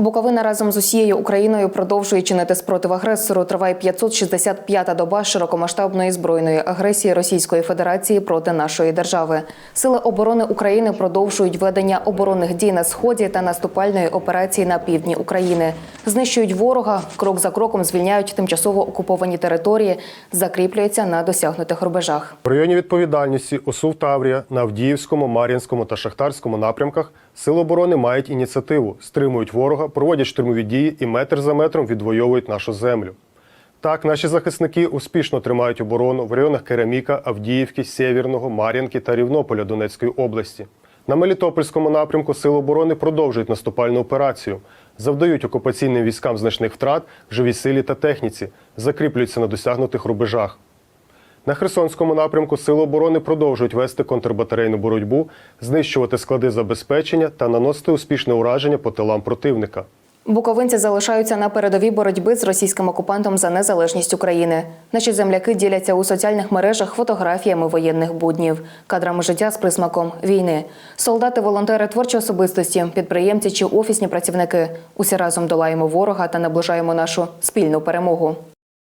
Буковина разом з усією Україною продовжує чинити спротив агресору. Триває 565-та доба широкомасштабної збройної агресії Російської Федерації проти нашої держави. Сили оборони України продовжують ведення оборонних дій на сході та наступальної операції на півдні України. Знищують ворога, крок за кроком звільняють тимчасово окуповані території, закріплюються на досягнутих рубежах. В районі відповідальності ОСУВ Таврія на Авдіївському, Мар'їнському та Шахтарському напрямках Сили оборони мають ініціативу, стримують ворога, проводять штурмові дії і метр за метром відвоюють нашу землю. Так, наші захисники успішно тримають оборону в районах Кераміка, Авдіївки, Сєвєрного, Мар'їнки та Рівнополя Донецької області. На Мелітопольському напрямку Сили оборони продовжують наступальну операцію, завдають окупаційним військам значних втрат в живій силі та техніці, закріплюються на досягнутих рубежах. На Херсонському напрямку Сили оборони продовжують вести контрбатарейну боротьбу, знищувати склади забезпечення та наносити успішне ураження по тилам противника. Буковинці залишаються на передовій боротьби з російським окупантом за незалежність України. Наші земляки діляться у соціальних мережах фотографіями воєнних буднів, кадрами життя з присмаком війни. Солдати, волонтери, творчі особистості, підприємці чи офісні працівники. Усі разом долаємо ворога та наближаємо нашу спільну перемогу.